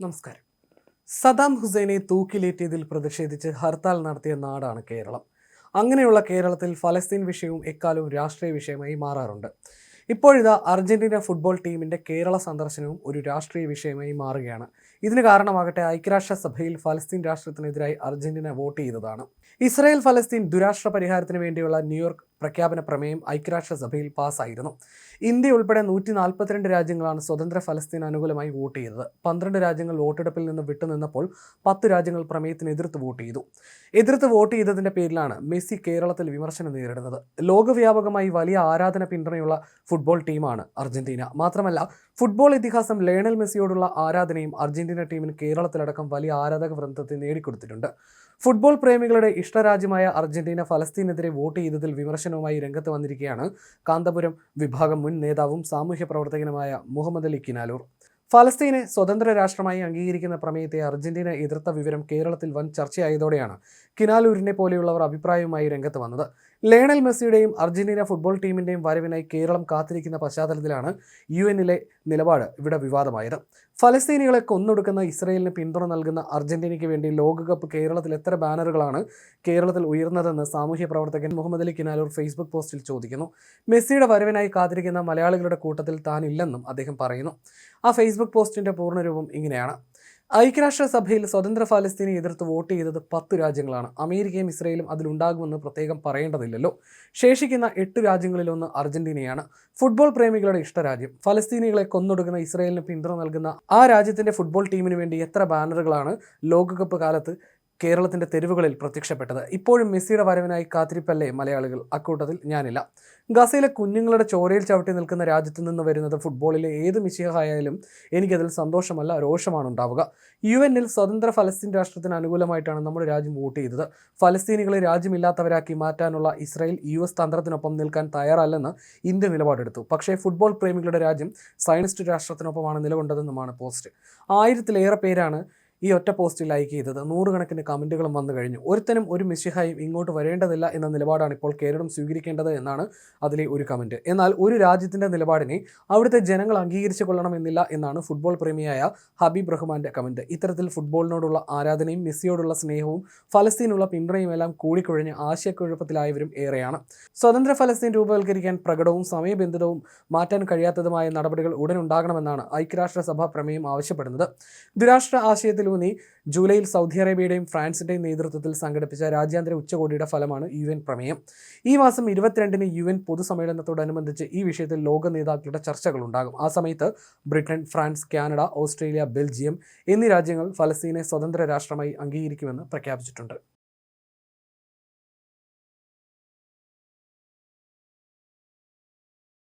നമസ്കാരം. സദാം ഹുസൈനെ തൂക്കിലേറ്റിയതിൽ പ്രതിഷേധിച്ച് ഹർത്താൽ നടത്തിയ നാടാണ് കേരളം. അങ്ങനെയുള്ള കേരളത്തിൽ ഫലസ്തീൻ വിഷയവും എക്കാലവും രാഷ്ട്രീയ വിഷയമായി മാറാറുണ്ട്. ഇപ്പോഴിതാ അർജന്റീന ഫുട്ബോൾ ടീമിന്റെ കേരള സന്ദർശനവും ഒരു രാഷ്ട്രീയ വിഷയമായി മാറുകയാണ്. ഇതിന് കാരണമാകട്ടെ ഐക്യരാഷ്ട്രസഭയിൽ ഫലസ്തീൻ രാഷ്ട്രത്തിനെതിരായി അർജന്റീന വോട്ട് ചെയ്തതാണ്. ഇസ്രായേൽ ഫലസ്തീൻ ദുരാഷ്ട്ര പരിഹാരത്തിന് വേണ്ടിയുള്ള ന്യൂയോർക്ക് പ്രഖ്യാപന പ്രമേയം ഐക്യരാഷ്ട്രസഭയിൽ പാസ്സായിരുന്നു. ഇന്ത്യ ഉൾപ്പെടെ നൂറ്റി നാൽപ്പത്തിരണ്ട് രാജ്യങ്ങളാണ് സ്വതന്ത്ര ഫലസ്തീൻ അനുകൂലമായി വോട്ട് ചെയ്തത്. പന്ത്രണ്ട് രാജ്യങ്ങൾ വോട്ടെടുപ്പിൽ നിന്ന് വിട്ടുനിന്നപ്പോൾ പത്ത് രാജ്യങ്ങൾ പ്രമേയത്തിന് എതിർത്ത് വോട്ട് ചെയ്തു. എതിർത്ത് വോട്ട് ചെയ്തതിന്റെ പേരിലാണ് മെസ്സി കേരളത്തിൽ വിമർശനം നേരിടുന്നത്. ലോകവ്യാപകമായി വലിയ ആരാധന പിന്തുണയുള്ള ഫുട്ബോൾ ടീമാണ് അർജന്റീന. മാത്രമല്ല ഫുട്ബോൾ ഇതിഹാസം ലയണൽ മെസ്സിയോടുള്ള ആരാധനയും അർജന്റീന ടീമിന് കേരളത്തിലടക്കം വലിയ ആരാധക വൃന്ദത്തെ നേടിക്കൊടുത്തിട്ടുണ്ട്. ഫുട്ബോൾ പ്രേമികളുടെ ഇഷ്ടരാജ്യമായ അർജന്റീന ഫലസ്തീനെതിരെ വോട്ട് ചെയ്തതിൽ വിമർശനവുമായി രംഗത്ത് വന്നിരിക്കുകയാണ് കാന്തപുരം വിഭാഗം മുൻ നേതാവും സാമൂഹ്യ പ്രവർത്തകനുമായ മുഹമ്മദ് അലി കിനാലൂർ. ഫലസ്തീനെ സ്വതന്ത്ര രാഷ്ട്രമായി അംഗീകരിക്കുന്ന പ്രമേയത്തെ അർജന്റീന എതിർത്ത വിവരം കേരളത്തിൽ വൻ ചർച്ചയായതോടെയാണ് കിനാലൂരിനെ പോലെയുള്ളവർ അഭിപ്രായവുമായി രംഗത്ത് വന്നത്. ലേണൽ മെസ്സിയുടെയും അർജന്റീന ഫുട്ബോൾ ടീമിന്റെയും വരവിനായി കേരളം കാത്തിരിക്കുന്ന പശ്ചാത്തലത്തിലാണ് യു എന്നിലെ നിലപാട് ഇവിടെ വിവാദമായത്. ഫലസ്തീനികളെ കൊന്നൊടുക്കുന്ന ഇസ്രയേലിന് പിന്തുണ നൽകുന്ന അർജന്റീനയ്ക്ക് വേണ്ടി ലോകകപ്പ് കേരളത്തിൽ എത്ര ബാനറുകളാണ് കേരളത്തിൽ ഉയർന്നതെന്ന് സാമൂഹ്യ പ്രവർത്തകൻ മുഹമ്മദ് അലി കിനാലൂർ ഫേസ്ബുക്ക് പോസ്റ്റിൽ ചോദിക്കുന്നു. മെസ്സിയുടെ വരവിനായി കാത്തിരിക്കുന്ന മലയാളികളുടെ കൂട്ടത്തിൽ താനില്ലെന്നും അദ്ദേഹം പറയുന്നു. ആ ഫേസ്ബുക്ക് പോസ്റ്റിന്റെ പൂർണരൂപം ഇങ്ങനെയാണ്. ഐക്യരാഷ്ട്രസഭയിൽ സ്വതന്ത്ര ഫലസ്തീനെ എതിർത്ത് വോട്ട് ചെയ്തത് പത്ത് രാജ്യങ്ങളാണ്. അമേരിക്കയും ഇസ്രയേലും അതിലുണ്ടാകുമെന്ന് പ്രത്യേകം പറയേണ്ടതില്ലല്ലോ. ശേഷിക്കുന്ന എട്ട് രാജ്യങ്ങളിലൊന്ന് അർജന്റീനയാണ്. ഫുട്ബോൾ പ്രേമികളുടെ ഇഷ്ടരാജ്യം. ഫലസ്തീനികളെ കൊന്നൊടുക്കുന്ന ഇസ്രയേലിന് പിന്തുണ നൽകുന്ന ആ രാജ്യത്തിന്റെ ഫുട്ബോൾ ടീമിന് വേണ്ടി എത്ര ബാനറുകളാണ് ലോകകപ്പ് കാലത്ത് കേരളത്തിന്റെ തെരുവുകളിൽ പ്രത്യക്ഷപ്പെട്ടത്. ഇപ്പോഴും മെസ്സിയുടെ വരവിനായി കാത്തിരിപ്പല്ലേ മലയാളികൾ? അക്കൂട്ടത്തിൽ ഞാനില്ല. ഗസയിലെ കുഞ്ഞുങ്ങളുടെ ചോരയിൽ ചവിട്ടി നിൽക്കുന്ന രാജ്യത്തു നിന്ന് വരുന്നത് ഫുട്ബോളിലെ ഏത് മിശിഹായാലും എനിക്കതിൽ സന്തോഷമല്ല രോഷമാണ് ഉണ്ടാവുക. യു എന്നിൽ സ്വതന്ത്ര ഫലസ്തീൻ രാഷ്ട്രത്തിന് അനുകൂലമായിട്ടാണ് നമ്മുടെ രാജ്യം വോട്ട് ചെയ്തത്. ഫലസ്തീനികളെ രാജ്യമില്ലാത്തവരാക്കി മാറ്റാനുള്ള ഇസ്രായേൽ യു എസ് തന്ത്രത്തിനൊപ്പം നിൽക്കാൻ തയ്യാറല്ലെന്ന് ഇന്ത്യ നിലപാടെടുത്തു. പക്ഷേ ഫുട്ബോൾ പ്രേമികളുടെ രാജ്യം സയനിസ്റ്റ് രാഷ്ട്രത്തിനൊപ്പമാണ് നിലകൊണ്ടതെന്നുമാണ് പോസ്റ്റ്. ആയിരത്തിലേറെ പേരാണ് ഈ ഒറ്റ പോസ്റ്റിൽ ലൈക്ക് ചെയ്തത്. നൂറുകണക്കിന് കമന്റുകളും വന്നു കഴിഞ്ഞു. ഒരുത്തനും ഒരു മിശിഹായും ഇങ്ങോട്ട് വരേണ്ടതില്ല എന്ന നിലപാടാണ് ഇപ്പോൾ കേരളം സ്വീകരിക്കേണ്ടത് എന്നാണ് അതിലെ ഒരു കമന്റ് എന്നാൽ ഒരു രാജ്യത്തിന്റെ നിലപാടിനെ അവിടുത്തെ ജനങ്ങൾ അംഗീകരിച്ചു കൊള്ളണമെന്നില്ല എന്നാണ് ഫുട്ബോൾ പ്രേമിയായ ഹബീബ് റഹ്മാന്റെ കമന്റ് ഇത്തരത്തിൽ ഫുട്ബോളിനോടുള്ള ആരാധനയും മെസ്സിയോടുള്ള സ്നേഹവും ഫലസ്തീനുള്ള പിന്തുണയും എല്ലാം കൂടിക്കുഴഞ്ഞ് ആശയക്കുഴപ്പത്തിലായവരും ഏറെയാണ്. സ്വതന്ത്ര ഫലസ്തീൻ രൂപവൽക്കരിക്കാൻ പ്രകടവും സമയബന്ധിതവും മാറ്റാൻ കഴിയാത്തതുമായ നടപടികൾ ഉടൻ ഉണ്ടാകണമെന്നാണ് ഐക്യരാഷ്ട്രസഭ പ്രമേയം ആവശ്യപ്പെടുന്നത്. ദുരാഷ്ട്ര ആശയത്തിൽ ലൂന്നി ജൂലൈയിൽ സൗദി അറേബ്യയുടെയും ഫ്രാൻസിന്റെയും നേതൃത്വത്തിൽ സംഘടിപ്പിച്ച രാജ്യാന്തര ഉച്ചകോടിയുടെ ഫലമാണ് യു എൻ പ്രമേയം. ഈ മാസം ഇരുപത്തിരണ്ടിന് യു എൻ പൊതുസമ്മേളനത്തോടനുബന്ധിച്ച് ഈ വിഷയത്തിൽ ലോക നേതാക്കളുടെ ചർച്ചകളുണ്ടാകും ആ സമയത്ത് Britain France Canada Australia Belgium എന്നീ രാജ്യങ്ങൾ ഫലസ്തീനെ സ്വതന്ത്ര രാഷ്ട്രമായി അംഗീകരിക്കുമെന്ന് പ്രഖ്യാപിച്ചിട്ടുണ്ട്.